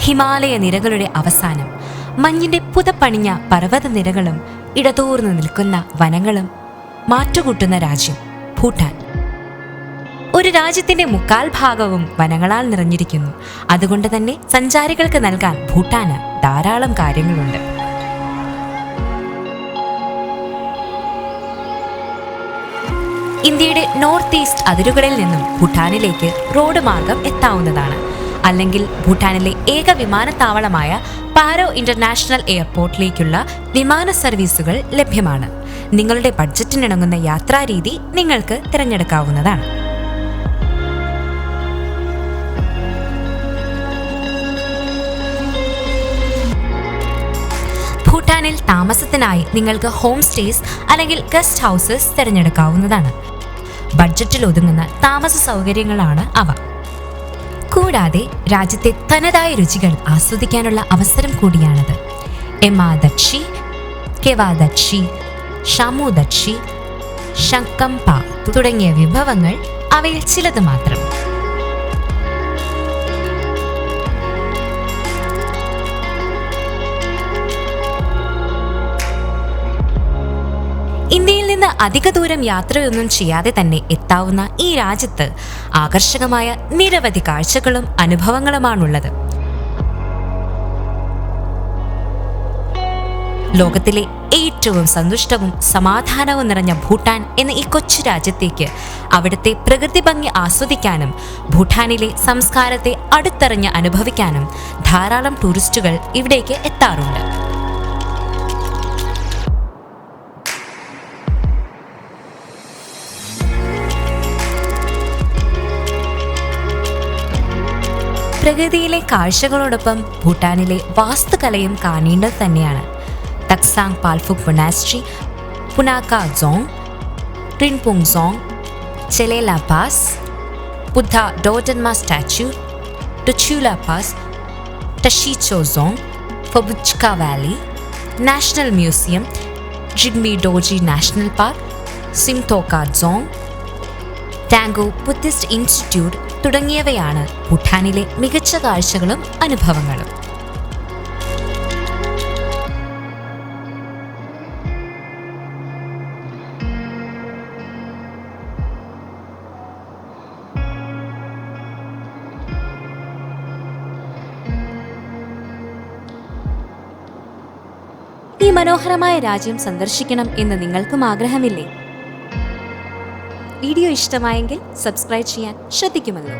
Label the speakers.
Speaker 1: ഹിമാലയ നിരകളുടെ അവസാനം മഞ്ഞിന്റെ പുതപ്പണിഞ്ഞ പർവത നിരകളും ഇടതൂർന്നു നിൽക്കുന്ന വനങ്ങളും മാറ്റുകൂട്ടുന്ന രാജ്യം ഭൂട്ടാൻ. ഒരു രാജ്യത്തിന്റെ മുക്കാൽ ഭാഗവും വനങ്ങളാൽ നിറഞ്ഞിരിക്കുന്നു. അതുകൊണ്ട് തന്നെ സഞ്ചാരികൾക്ക് നൽകാൻ ഭൂട്ടാന് ധാരാളം കാര്യങ്ങളുണ്ട്. ഇന്ത്യയുടെ നോർത്ത് ഈസ്റ്റ് അതിരുകളിൽ നിന്നും ഭൂട്ടാനിലേക്ക് റോഡ് മാർഗം എത്താവുന്നതാണ്. അല്ലെങ്കിൽ ഭൂട്ടാനിലെ ഏക വിമാനത്താവളമായ പാരോ ഇന്റർനാഷണൽ എയർപോർട്ടിലേക്കുള്ള വിമാന സർവീസുകൾ ലഭ്യമാണ്. നിങ്ങളുടെ ബഡ്ജറ്റിനിണങ്ങുന്ന യാത്രാരീതി നിങ്ങൾക്ക് തിരഞ്ഞെടുക്കാവുന്നതാണ്. ഭൂട്ടാനിൽ താമസത്തിനായി നിങ്ങൾക്ക് ഹോം സ്റ്റേസ് അല്ലെങ്കിൽ ഗസ്റ്റ് ഹൗസസ് തിരഞ്ഞെടുക്കാവുന്നതാണ്. ബഡ്ജറ്റിൽ ഒതുങ്ങുന്ന താമസ സൗകര്യങ്ങളാണ് അവ. കൂടാതെ രാജ്യത്തെ തനതായ രുചികൾ ആസ്വദിക്കാനുള്ള അവസരം കൂടിയാണത്. എമാദക്ഷി ദക്ഷി കെവാ ശങ്കംപ തുടങ്ങിയ വിഭവങ്ങൾ അവയിൽ ചിലത് മാത്രം. നിന്ന് അധിക ദൂരം യാത്രയൊന്നും ചെയ്യാതെ തന്നെ എത്താവുന്ന ഈ രാജ്യത്ത് ആകർഷകമായ നിരവധി കാഴ്ചകളും അനുഭവങ്ങളുമാണുള്ളത്. ലോകത്തിലെ ഏറ്റവും സന്തുഷ്ടവും സമാധാനവും നിറഞ്ഞ ഭൂട്ടാൻ എന്ന ഈ കൊച്ചു രാജ്യത്തേക്ക് അവിടുത്തെ പ്രകൃതി ഭംഗി ആസ്വദിക്കാനും ഭൂട്ടാനിലെ സംസ്കാരത്തെ അടുത്തറിഞ്ഞ് അനുഭവിക്കാനും ധാരാളം ടൂറിസ്റ്റുകൾ ഇവിടേക്ക് എത്താറുണ്ട്. പ്രകൃതിയിലെ കാഴ്ചകളോടൊപ്പം ഭൂട്ടാനിലെ വാസ്തുകലയും കാണേണ്ടത് തന്നെയാണ് Taktsang Palphug monastery Punakha Dzong Rinpung Dzong Chelela pass Buddha Dordenma statue Dochula pass Tashichho Dzong Phobjikha valley national museum Jigme Dorji national park Simtokha Dzong Tango Buddhist institute തുടങ്ങിയവയാണ് ഭൂട്ടാനിലെ മികച്ച കാഴ്ചകളും അനുഭവങ്ങളും. ഈ മനോഹരമായ രാജ്യം സന്ദർശിക്കണം എന്ന് നിങ്ങൾക്കും ആഗ്രഹമില്ലേ? വീഡിയോ ഇഷ്ടമായെങ്കിൽ സബ്സ്ക്രൈബ് ചെയ്യാൻ ശ്രദ്ധിക്കുമല്ലോ.